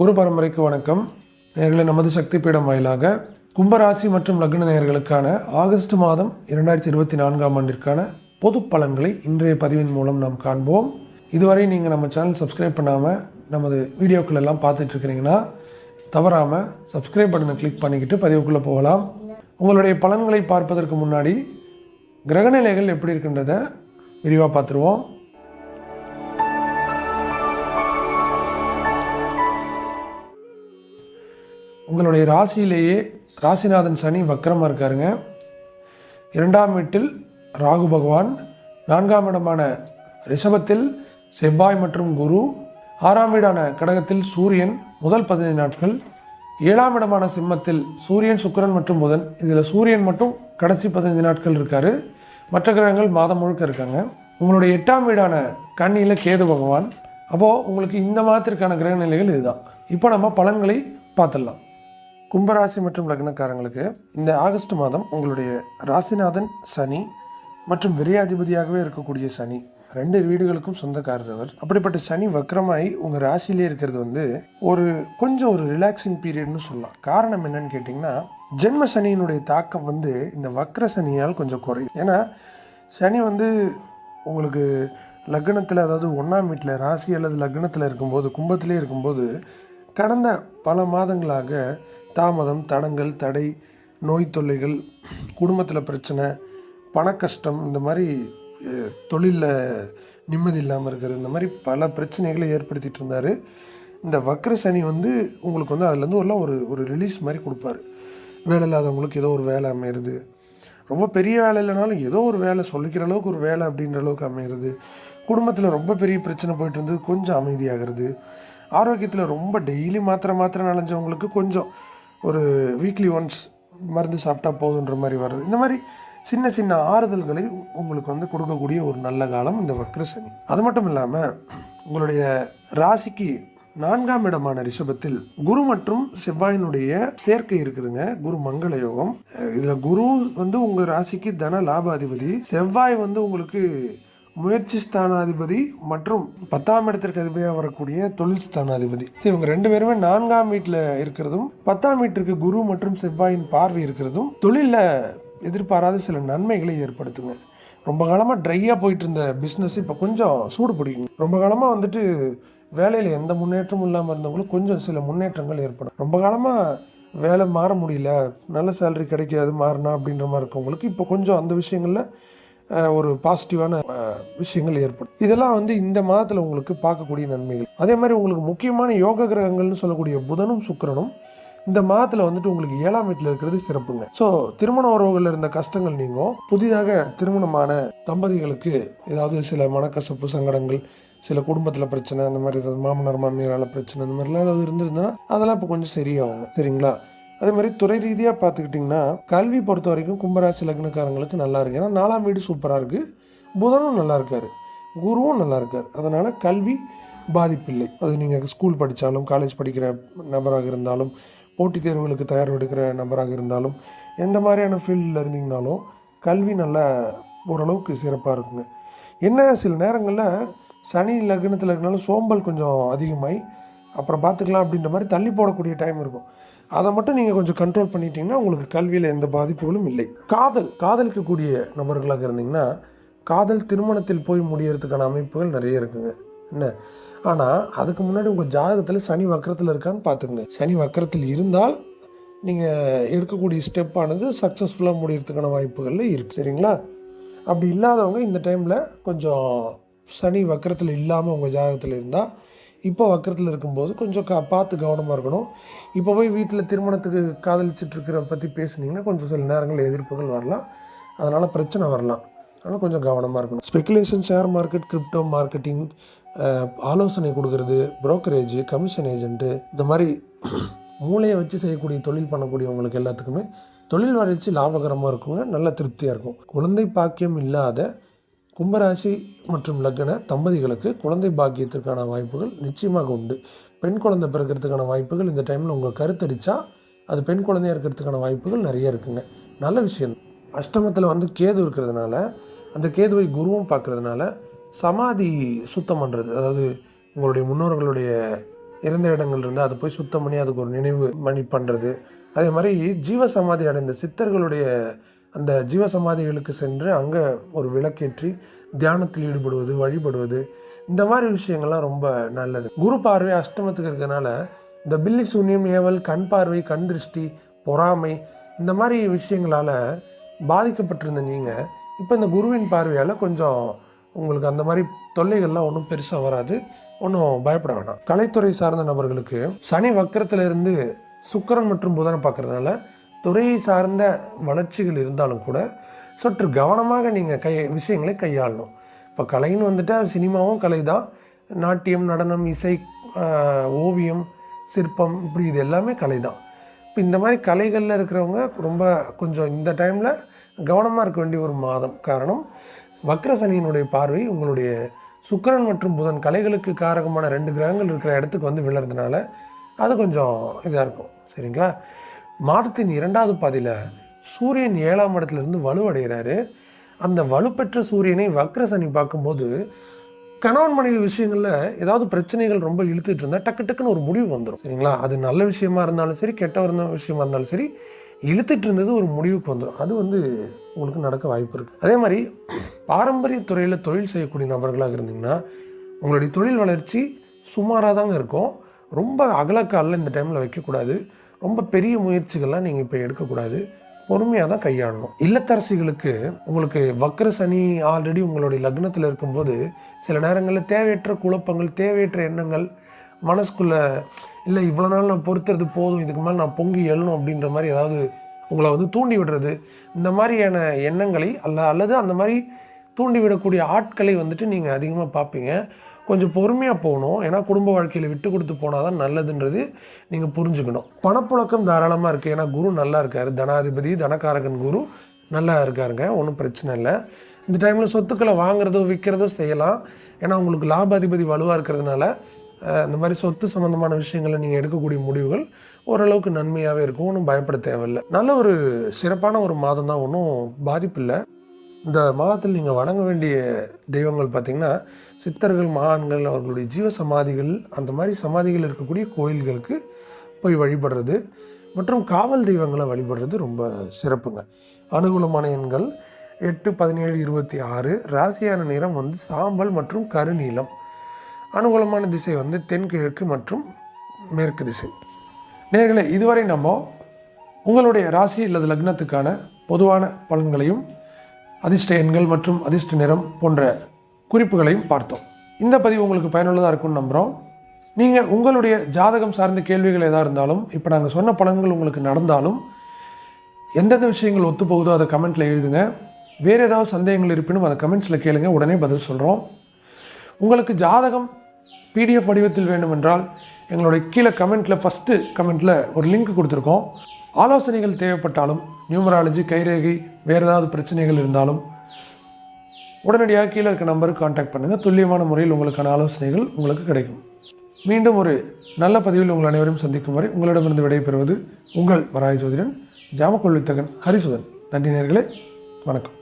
குரு பரம்பரைக்கு வணக்கம். நேர்களை நமது சக்தி பீடம் வாயிலாக கும்பராசி மற்றும் லக்ன நேயர்களுக்கான ஆகஸ்ட் மாதம் இரண்டாயிரத்தி இருபத்தி நான்காம் ஆண்டிற்கான பொது பலன்களை இன்றைய பதிவின் மூலம் நாம் காண்போம். இதுவரை நீங்கள் நம்ம சேனல் சப்ஸ்கிரைப் பண்ணாமல் நமது வீடியோக்கள் எல்லாம் பார்த்துட்ருக்கிறீங்கன்னா தவறாமல் சப்ஸ்கிரைப் பட்டனை கிளிக் பண்ணிக்கிட்டு பதிவுக்குள்ளே போகலாம். உங்களுடைய பலன்களை பார்ப்பதற்கு முன்னாடி கிரகநிலைகள் எப்படி இருக்கின்றதை விரிவாக பார்த்துருவோம். உங்களுடைய ராசியிலேயே ராசிநாதன் சனி வக்கரமாக இருக்காருங்க. இரண்டாம் வீட்டில் ராகு பகவான் நான்காம் இடமான ரிஷபத்தில் செவ்வாய் மற்றும் குரு ஆறாம் வீடான கடகத்தில் சூரியன் முதல் பதினைந்து நாட்கள் ஏழாம் இடமான சிம்மத்தில் சூரியன் சுக்கரன் மற்றும் புதன். இதில் சூரியன் மட்டும் கடைசி பதினைந்து நாட்கள் இருக்கார். மற்ற கிரகங்கள் மாதம் முழுக்க இருக்காங்க. உங்களுடைய எட்டாம் வீடான கண்ணியில் கேது பகவான். அப்போது உங்களுக்கு இந்த மாதத்திற்கான கிரக நிலைகள் இதுதான். இப்போ நம்ம பலன்களை பார்த்துடலாம். கும்பராசி மற்றும் லக்னக்காரங்களுக்கு இந்த ஆகஸ்ட் மாதம் உங்களுடைய ராசிநாதன் சனி மற்றும் விரையாதிபதியாகவே இருக்கக்கூடிய சனி ரெண்டு வீடுகளுக்கும் சொந்தக்காரர் அவர் அப்படிப்பட்ட சனி வக்ரமாயி உங்கள் ராசியிலே இருக்கிறது வந்து ஒரு கொஞ்சம் ஒரு ரிலாக்ஸிங் பீரியட்னு சொல்லலாம். காரணம் என்னன்னு கேட்டிங்கன்னா ஜென்ம சனியினுடைய தாக்கம் வந்து இந்த வக்ர சனியால் கொஞ்சம் குறையும். ஏன்னா சனி வந்து உங்களுக்கு லக்னத்தில் அதாவது ஒன்றாம் வீட்டில் ராசி அல்லது லக்னத்தில் இருக்கும்போது கும்பத்திலே இருக்கும்போது கடந்த பல மாதங்களாக தாமதம் தடங்கள் தடை நோய் தொல்லைகள் குடும்பத்தில் பிரச்சனை பணக்கஷ்டம் இந்த மாதிரி தொழிலில் நிம்மதி இல்லாமல் இருக்கிறது இந்த மாதிரி பல பிரச்சனைகளை ஏற்படுத்திட்டு இருந்தார். இந்த வக்ர சனி வந்து உங்களுக்கு வந்து அதுலேருந்து எல்லாம் ஒரு ஒரு ரிலீஸ் மாதிரி கொடுப்பாரு. வேலை இல்லாதவங்களுக்கு ஏதோ ஒரு வேலை அமையிறது. ரொம்ப பெரிய வேலை இல்லைனாலும் ஏதோ ஒரு வேலை சொல்லிக்கிற அளவுக்கு ஒரு வேலை அப்படின்ற அளவுக்கு அமையிறது. குடும்பத்தில் ரொம்ப பெரிய பிரச்சனை போயிட்டு இருந்தது கொஞ்சம் அமைதியாகிறது. ஆரோக்கியத்தில் ரொம்ப டெய்லி மாத்திரை மாத்திரை நனைஞ்சவங்களுக்கு கொஞ்சம் ஒரு வீக்லி ஒன்ஸ் மருந்து சாப்பிட்டா போதுன்ற மாதிரி வருது இந்த மாதிரி சின்ன சின்ன ஆறுதல்களை உங்களுக்கு வந்து கொடுக்கக்கூடிய ஒரு நல்ல காலம் இந்த வக்ரசனி அது மட்டும் இல்லாமல் உங்களுடைய ராசிக்கு நான்காம் இடமான ரிஷபத்தில் குரு மற்றும் செவ்வாயினுடைய சேர்க்கை இருக்குதுங்க. குரு மங்கள யோகம். இதில் குரு வந்து உங்கள் ராசிக்கு தன லாபாதிபதி. செவ்வாய் வந்து உங்களுக்கு முயற்சி ஸ்தானாதிபதி மற்றும் பத்தாம் இடத்திற்கு அதிபதியாக வரக்கூடிய தொழில் ஸ்தானாதிபதி. இவங்க ரெண்டு பேருமே நான்காம் வீட்டில் இருக்கிறதும் பத்தாம் வீட்டிற்கு குரு மற்றும் செவ்வாயின் பார்வை இருக்கிறதும் தொழிலில் எதிர்பாராத சில நன்மைகளை ஏற்படுத்துங்க. ரொம்ப காலமாக ட்ரையாக போயிட்டு இருந்த பிஸ்னஸ் இப்போ கொஞ்சம் சூடு பிடிக்கும் ரொம்ப காலமாக வந்துட்டு வேலையில் எந்த முன்னேற்றமும் இல்லாமல் இருந்தவங்களுக்கு கொஞ்சம் சில முன்னேற்றங்கள் ஏற்படும். ரொம்ப காலமாக வேலை மாற முடியல நல்ல சேலரி கிடைக்காது மாறினா அப்படின்ற மாதிரி இருக்கவங்களுக்கு இப்போ கொஞ்சம் அந்த விஷயங்களில் ஒரு பாசிட்டிவான விஷயங்கள் ஏற்படும். இதெல்லாம் வந்து இந்த மாதத்தில் உங்களுக்கு பார்க்கக்கூடிய நன்மைகள். அதே மாதிரி உங்களுக்கு முக்கியமான யோக கிரகங்கள்னு சொல்லக்கூடிய புதனும் சுக்கரனும் இந்த மாதத்தில் வந்துட்டு உங்களுக்கு ஏழாம் வீட்டில் இருக்கிறது சிறப்புங்க. ஸோ திருமண உறவுகளில் இருந்த கஷ்டங்கள் நீங்கும். புதிதாக திருமணமான தம்பதிகளுக்கு ஏதாவது சில மனக்கசப்பு சங்கடங்கள் சில குடும்பத்தில் பிரச்சனை அந்த மாதிரி ஏதாவது மாமனார் மாமியாரால் பிரச்சனை அந்த மாதிரிலாம் ஏதாவது இருந்திருந்ததுன்னா அதெல்லாம் இப்போ கொஞ்சம் சரியாகும். சரிங்களா? அதே மாதிரி துறை ரீதியாக பார்த்துக்கிட்டிங்கன்னா கல்வி பொறுத்த வரைக்கும் கும்பராசி லக்னக்காரங்களுக்கு நல்லா இருக்கு. ஏன்னா நாலாம் வீடு சூப்பராக இருக்குது புதனும் நல்லா இருக்காரு. குருவும் நல்லா இருக்கார். அதனால் கல்வி பாதிப்பில்லை. அது நீங்கள் ஸ்கூல் படித்தாலும் காலேஜ் படிக்கிற நபராக இருந்தாலும் போட்டித் தேர்வுகளுக்கு தயார் எடுக்கிற நபராக இருந்தாலும் எந்த மாதிரியான ஃபீல்டில் இருந்தீங்கனாலும் கல்வி நல்லா ஓரளவுக்கு சிறப்பாக இருக்குங்க. என்ன சில நேரங்களில் சனி லக்னத்தில் இருக்கனாலும் சோம்பல் கொஞ்சம் அதிகமாகி அப்புறம் பார்த்துக்கலாம் அப்படின்ற மாதிரி தள்ளி போடக்கூடிய டைம் இருக்கும். அதை மட்டும் நீங்கள் கொஞ்சம் கண்ட்ரோல் பண்ணிட்டீங்கன்னா உங்களுக்கு கல்வியில் எந்த பாதிப்புகளும் இல்லை. காதல் காதலிக்கக்கூடிய நபர்களாக இருந்தீங்கன்னா காதல் திருமணத்தில் போய் முடியறதுக்கான அமைப்புகள் நிறைய இருக்குங்க. என்ன? ஆனால் அதுக்கு முன்னாடி உங்கள் ஜாதகத்தில் சனி வக்கரத்தில் இருக்கான்னு பார்த்துக்குங்க. சனி வக்கரத்தில் இருந்தால் நீங்கள் எடுக்கக்கூடிய ஸ்டெப்பானது சக்ஸஸ்ஃபுல்லாக முடியறதுக்கான வாய்ப்புகளில் இருக்குது சரிங்களா? அப்படி இல்லாதவங்க இந்த டைமில் கொஞ்சம் சனி வக்கரத்தில் இல்லாமல் உங்கள் ஜாதகத்தில் இருந்தால் இப்போ வக்கரத்தில் இருக்கும்போது கொஞ்சம் கா பார்த்து கவனமாக இருக்கணும். இப்போ போய் வீட்டில் திருமணத்துக்கு காதலிச்சிட்டு இருக்கிற பற்றி பேசுனீங்கன்னா கொஞ்சம் சில நேரங்களில் எதிர்ப்புகள் வரலாம். அதனால் பிரச்சனை வரலாம். அதனால் கொஞ்சம் கவனமாக இருக்கணும். Speculation share market crypto marketing ஆலோசனை கொடுக்கறது brokerage கமிஷன் ஏஜென்ட்டு இந்த மாதிரி மூளையை வச்சு செய்யக்கூடிய தொழில் பண்ணக்கூடியவங்களுக்கு எல்லாத்துக்குமே தொழில் வளர்ச்சி லாபகரமாக இருக்குங்க. நல்ல திருப்தியாக இருக்கும். குழந்தை பாக்கியம் இல்லாத கும்பராசி மற்றும் லக்ன தம்பதிகளுக்கு குழந்தை பாக்கியத்திற்கான வாய்ப்புகள் நிச்சயமாக உண்டு. பெண் குழந்தை பிறக்கிறதுக்கான வாய்ப்புகள் இந்த டைமில் உங்கள் கருத்தரிச்சா அது பெண் குழந்தையாக இருக்கிறதுக்கான வாய்ப்புகள் நிறைய இருக்குங்க. நல்ல விஷயம். அஷ்டமத்தில் வந்து கேது இருக்கிறதுனால அந்த கேதுவை குருவும் பார்க்கறதுனால சமாதி சுத்தம் பண்ணுறது அதாவது உங்களுடைய முன்னோர்களுடைய இறந்த இடங்கள் இருந்தால் அதை போய் சுத்தம் பண்ணி அதுக்கு ஒரு நினைவு மணி பண்ணுறது அதே மாதிரி ஜீவ சமாதி அடைந்த சித்தர்களுடைய அந்த ஜீவசமாதிகளுக்கு சென்று அங்கே ஒரு விளக்கேற்றி தியானத்தில் ஈடுபடுவது வழிபடுவது இந்த மாதிரி விஷயங்கள்லாம் ரொம்ப நல்லது. குரு பார்வை அஷ்டமத்துக்கு இருக்கிறதுனால இந்த பில்லி சூன்யம் ஏவல் கண் பார்வை கண் திருஷ்டி பொறாமை இந்த மாதிரி விஷயங்களால் பாதிக்கப்பட்டிருந்த நீங்கள் இப்போ இந்த குருவின் பார்வையால் கொஞ்சம் உங்களுக்கு அந்த மாதிரி தொல்லைகள்லாம் ஒன்றும் பெருசாக வராது ஒன்றும் பயப்பட வேண்டாம் கலைத்துறை சார்ந்த நபர்களுக்கு சனி வக்கரத்திலிருந்து சுக்கரன் சுக்கிரன் மற்றும் புதனை பார்க்கறதுனால துறையை சார்ந்த வளர்ச்சிகள் இருந்தாலும் கூட சற்று கவனமாக நீங்கள் கை விஷயங்களை கையாளணும். இப்போ கலைன்னு வந்துட்டால் சினிமாவும் கலை தான் நாட்டியம் நடனம் இசை ஓவியம் சிற்பம் இப்படி இது எல்லாமே கலை தான் இப்போ இந்த மாதிரி கலைகளில் இருக்கிறவங்க ரொம்ப கொஞ்சம் இந்த டைமில் கவனமாக இருக்க வேண்டிய ஒரு மாதம். காரணம் வக்ரசனியினுடைய பார்வை உங்களுடைய சுக்கிரன் மற்றும் புதன் கலைகளுக்கு காரகமான ரெண்டு கிரகங்கள் இருக்கிற இடத்துக்கு வந்து விழுறதுனால அது கொஞ்சம் இதாக இருக்கும். சரிங்களா? மாதத்தின் இரண்டாவது பாதியில் சூரியன் ஏழாம் இடத்துலேருந்து வலுவடைகிறாரு. அந்த வலுப்பெற்ற சூரியனை வக்ர சனி பார்க்கும்போது கணவன் மனைவி விஷயங்களில் ஏதாவது பிரச்சனைகள் ரொம்ப இழுத்துட்டு இருந்தால் டக்கு டக்குன்னு ஒரு முடிவு வந்துடும் சரிங்களா? அது நல்ல விஷயமா இருந்தாலும் சரி கெட்ட இருந்த விஷயமா இருந்தாலும் சரி இழுத்துட்டு இருந்தது ஒரு முடிவுக்கு வந்துடும் அது வந்து உங்களுக்கு நடக்க வாய்ப்பு இருக்குது அதே மாதிரி பாரம்பரிய துறையில் தொழில் செய்யக்கூடிய நபர்களாக இருந்தீங்கன்னா உங்களுடைய தொழில் வளர்ச்சி சுமாராக தாங்க இருக்கும். ரொம்ப அகலக்காலில் இந்த டைமில் வைக்கக்கூடாது. ரொம்ப பெரிய முயற்சிகள்லாம் நீங்கள் இப்போ எடுக்கக்கூடாது. பொறுமையாக தான் கையாளணும். இல்லத்தரசிகளுக்கு உங்களுக்கு வக்ர சனி ஆல்ரெடி உங்களுடைய லக்னத்தில் இருக்கும்போது சில நேரங்களில் தேவையற்ற குழப்பங்கள் தேவையற்ற எண்ணங்கள் மனசுக்குள்ளே இல்லை இவ்வளோ நாள் நான் பொறுத்துறது போதும் இதுக்கு மேலே நான் பொங்கி எழணும் அப்படின்ற மாதிரி ஏதாவது உங்களை வந்து தூண்டி விடுறது. இந்த மாதிரியான எண்ணங்களை அல்ல அல்லது அந்த மாதிரி தூண்டி விடக்கூடிய ஆட்களை வந்துட்டு நீங்கள் அதிகமாக பார்ப்பீங்க. கொஞ்சம் பொறுமையாக போகணும். ஏன்னா குடும்ப வாழ்க்கையில் விட்டு கொடுத்து போனால் தான் நல்லதுன்றது நீங்கள் புரிஞ்சுக்கணும். பணப்புழக்கம் தாராளமாக இருக்குது ஏன்னா குரு நல்லா இருக்கார். தனாதிபதி தனகாரகன் குரு நல்லா இருக்காருங்க. ஒன்றும் பிரச்சனை இல்லை. இந்த டைமில் சொத்துக்களை வாங்குறதோ விற்கிறதோ செய்யலாம். ஏன்னா உங்களுக்கு லாபாதிபதி வலுவாக இருக்கிறதுனால இந்த மாதிரி சொத்து சம்மந்தமான விஷயங்களை நீங்கள் எடுக்கக்கூடிய முடிவுகள் ஓரளவுக்கு நன்மையாகவே இருக்கும். ஒன்றும் பயப்பட தேவையில்லை. நல்ல ஒரு சிறப்பான ஒரு மாதம் தான். ஒன்றும் பாதிப்பு இல்லை. இந்த மாதத்தில் நீங்கள் வணங்க வேண்டிய தெய்வங்கள் பார்த்திங்கன்னா சித்தர்கள் மகான்கள் அவர்களுடைய ஜீவ சமாதிகள் அந்த மாதிரி சமாதிகள் இருக்கக்கூடிய கோயில்களுக்கு போய் வழிபடுறது மற்றும் காவல் தெய்வங்களை வழிபடுறது ரொம்ப சிறப்புங்க. அனுகூலமான எண்கள் எட்டு பதினேழு இருபத்தி ஆறு. ராசியான நிறம் வந்து சாம்பல் மற்றும் கருநீலம் அனுகூலமான திசை வந்து தென்கிழக்கு மற்றும் மேற்கு திசை. நேர்களே இதுவரை நம்ம உங்களுடைய ராசி அல்லது லக்னத்துக்கான பொதுவான பலன்களையும் அதிர்ஷ்ட எண்கள் மற்றும் அதிர்ஷ்ட நிறம் போன்ற குறிப்புகளையும் பார்த்தோம். இந்த பதிவு உங்களுக்கு பயனுள்ளதாக இருக்கும்னு நம்புகிறோம் நீங்கள் உங்களுடைய ஜாதகம் சார்ந்த கேள்விகள் எதாக இருந்தாலும் இப்போ நாங்கள் சொன்ன பலன்கள் உங்களுக்கு நடந்தாலும் எந்தெந்த விஷயங்கள் ஒத்து போகுதோ அதை கமெண்ட்டில் எழுதுங்க. வேறு ஏதாவது சந்தேகங்கள் இருப்பினும் அதை கமெண்ட்ஸில் கேளுங்க. உடனே பதில் சொல்கிறோம் உங்களுக்கு ஜாதகம் பிடிஎஃப் வடிவத்தில் வேண்டுமென்றால் எங்களுடைய கீழே கமெண்ட்டில் ஃபஸ்ட்டு கமெண்ட்டில் ஒரு லிங்க் கொடுத்துருக்கோம். ஆலோசனைகள் தேவைப்பட்டாலும் நியூமராலஜி கைரேகை வேறு ஏதாவது பிரச்சனைகள் இருந்தாலும் உடனடியாக கீழே இருக்க நம்பருக்கு காண்டாக்ட் பண்ணுங்கள் துல்லியமான முறையில் உங்களுக்கான ஆலோசனைகள் உங்களுக்கு கிடைக்கும். மீண்டும் ஒரு நல்ல பதிவில் உங்கள் அனைவரையும் சந்திக்கும் வரை உங்களிடமிருந்து விடைபெறுவது உங்கள் வராய ஜோதிடன் ஜாமக்கொள்ளித்தகன் ஹரிசுதன். நன்றி நேர்களே. வணக்கம்.